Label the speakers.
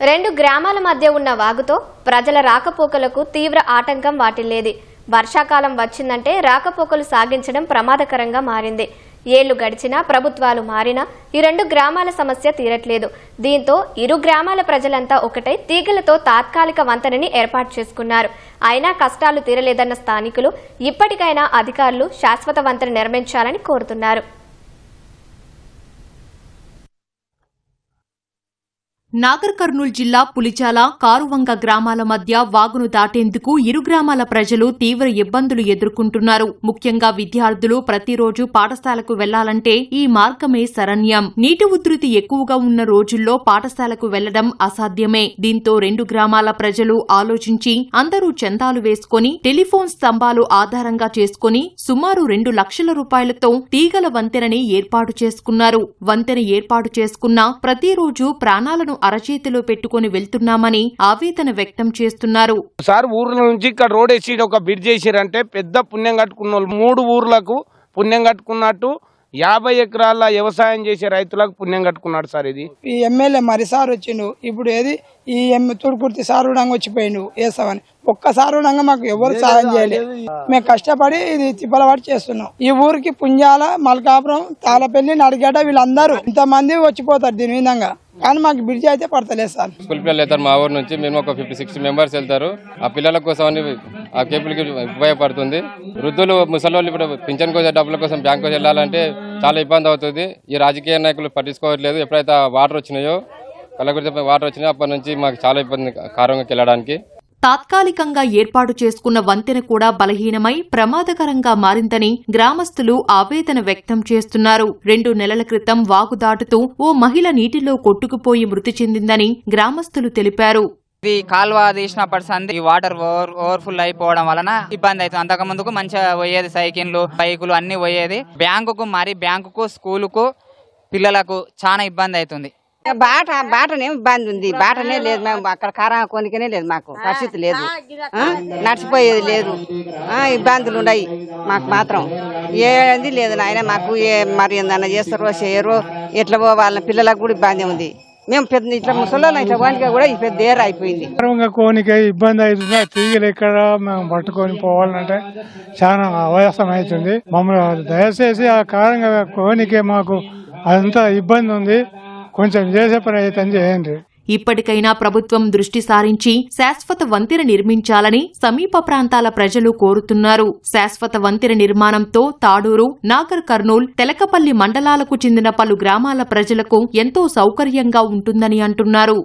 Speaker 1: రెండు గ్రామాల మధ్య ఉన్న వాగుతో ప్రజల రాకపోకలకు తీవ్ర ఆటంకం వాటిల్లేది. వర్షాకాలం వచ్చిందంటే రాకపోకలు సాగించడం ప్రమాదకరంగా మారింది. ఏళ్ళు గడిచినా ప్రభుత్వాలు మారినా ఈ రెండు గ్రామాల సమస్య తీరట్లేదు. దీంతో ఇరు గ్రామాల ప్రజలంతా ఒకటై తీగలతో తాత్కాలిక వంతెనని ఏర్పాటు చేసుకున్నారు. అయినా కష్టాలు తీరలేదన్న స్థానికులు ఇప్పటికైనా అధికారులు శాశ్వత వంతెన నిర్మించాలని కోరుతున్నారు.
Speaker 2: నాగర్ కర్నూలు జిల్లా పులిచాల కారువంగ గ్రామాల మధ్య వాగును దాటేందుకు ఇరు గ్రామాల ప్రజలు తీవ్ర ఇబ్బందులు ఎదుర్కొంటున్నారు. ముఖ్యంగా విద్యార్థులు ప్రతిరోజు పాఠశాలకు వెళ్ళాలంటే ఈ మార్గమే శరణ్యం. నీటి ఉధృతి ఎక్కువగా ఉన్న రోజుల్లో పాఠశాలకు వెళ్ళడం అసాధ్యమే. దీంతో రెండు గ్రామాల ప్రజలు ఆలోచించి అందరూ చందాలు వేసుకుని టెలిఫోన్ స్తంభాలు ఆధారంగా చేసుకుని సుమారు రెండు లక్షల రూపాయలతో తీగల వంతెనని ఏర్పాటు చేసుకున్నారు. వంతెన ఏర్పాటు చేసుకున్న ప్రతిరోజు ప్రాణాలను అరచేతిలో పెట్టుకుని వెళ్తున్నామని ఆవేదన వ్యక్తం చేస్తున్నారు.
Speaker 3: సార్ ఊర్ల నుంచి ఇక్కడ రోడ్ వేసి ఒక బ్రిడ్జ్ వేసిరంటే పెద్ద పుణ్యం కట్టుకున్న వాళ్ళు మూడు ఊర్లకు పుణ్యం కట్టుకున్నట్టు యాభై ఎకరాల వ్యవసాయం చేసే రైతులకు పుణ్యం కట్టుకున్నాడు సార్ ఇది.
Speaker 4: ఈ ఎమ్మెల్యే మరి సార్ వచ్చిండు. ఇప్పుడు ఏది? ఈ ఎమ్ తుడుకుర్తి సారుడంగా వచ్చిపోయిండు. వేస్తామని. ఒక్క సారుడంగా మాకు ఎవరు సాయం చేయలేదు. మేము కష్టపడి ఇది తిప్పలవాటి చేస్తున్నాం. ఈ ఊరికి పుంజాల మల్కాపురం తాళపల్లి నడిగడ్డ వీళ్ళందరూ ఇంతమంది వచ్చిపోతారు దీని విధంగా. కానీ మాకు బ్రిడ్జ్ అయితే పడతలేదు సార్.
Speaker 5: స్కూల్ పిల్లలు వెళ్తారు మా ఊరు నుంచి మేము ఒక ఫిఫ్టీ సిక్స్టీ మెంబర్స్ వెళ్తారు. ఆ పిల్లల కోసం అని ఆ కేబుల్కి ఉపయోగపడుతుంది. వృద్ధులు ముసలోళ్ళు ఇప్పుడు పింఛన్ కోసం డబ్బుల కోసం బ్యాంకు వెళ్ళాలంటే చాలా ఇబ్బంది అవుతుంది. ఈ రాజకీయ నాయకులు పట్టించుకోవట్లేదు. ఎప్పుడైతే ఆ వాటర్ వచ్చినాయో కళ్ళగురితో వాటర్ వచ్చినాయో అప్పటి నుంచి మాకు చాలా ఇబ్బంది కారంగా వెళ్ళడానికి
Speaker 2: తాత్కాలికంగా ఏర్పాటు చేసుకున్న వంతెన కూడా బలహీనమై ప్రమాదకరంగా మారిందని గ్రామస్తులు ఆవేదన వ్యక్తం చేస్తున్నారు. రెండు నెలల క్రితం వాగు దాటుతూ ఓ మహిళ నీటిలో కొట్టుకుపోయి మృతి చెందిందని గ్రామస్తులు తెలిపారు.
Speaker 6: ఇది కాలువ తీసినప్పటి సంది ఈ వాటర్ ఓవర్ ఓవర్ఫుల్ అయిపోవడం వలన ఇబ్బంది అవుతుంది. అంతకు ముందుకు మంచిగా పోయేది సైకిళ్ళు బైకులు అన్ని పోయేది. బ్యాంకుకు మరి బ్యాంకుకు స్కూలుకు పిల్లలకు చాలా ఇబ్బంది అవుతుంది.
Speaker 7: బాట బాటనే ఇబ్బంది ఉంది. బాటనే లేదు మేము అక్కడ కారా కొనికనే లేదు మాకు. పరిస్థితి లేదు? నడిచిపోయేది లేదు. ఆ, ఇబ్బందులు ఉన్నాయి మాకు మాత్రం. ఏది లేదు నాయన మాకు. ఏ మరి ఏందన్నా చేస్తారో చేయరో ఎట్లా వాళ్ళ పిల్లలకు కూడా ఇబ్బంది ఉంది. మేము పెద్ద ఇట్లా ముసలి ఇట్లా వానికి కూడా పెద్ద ఏర అయిపోయింది.
Speaker 8: కోనిక ఇబ్బంది అవుతుంది? తీగలు ఎక్కడ మేము పట్టుకొని పోవాలంటే చాలా అవసరం అవుతుంది. మమ్మల్ని దయచేసి ఆ కారంగా కోనికే మాకు అంత ఇబ్బంది ఉంది. కొంచెం చేసే ప్రయత్నం చేయండి.
Speaker 2: ఇప్పటికైనా ప్రభుత్వం దృష్టి సారించి శాశ్వత వంతెన నిర్మించాలని సమీప ప్రాంతాల ప్రజలు కోరుతున్నారు. శాశ్వత వంతెన నిర్మాణంతో తాడూరు నాగర్ కర్నూల్ తెలకపల్లి మండలాలకు చెందిన పలు గ్రామాల ప్రజలకు ఎంతో సౌకర్యంగా ఉంటుందని అంటున్నారు.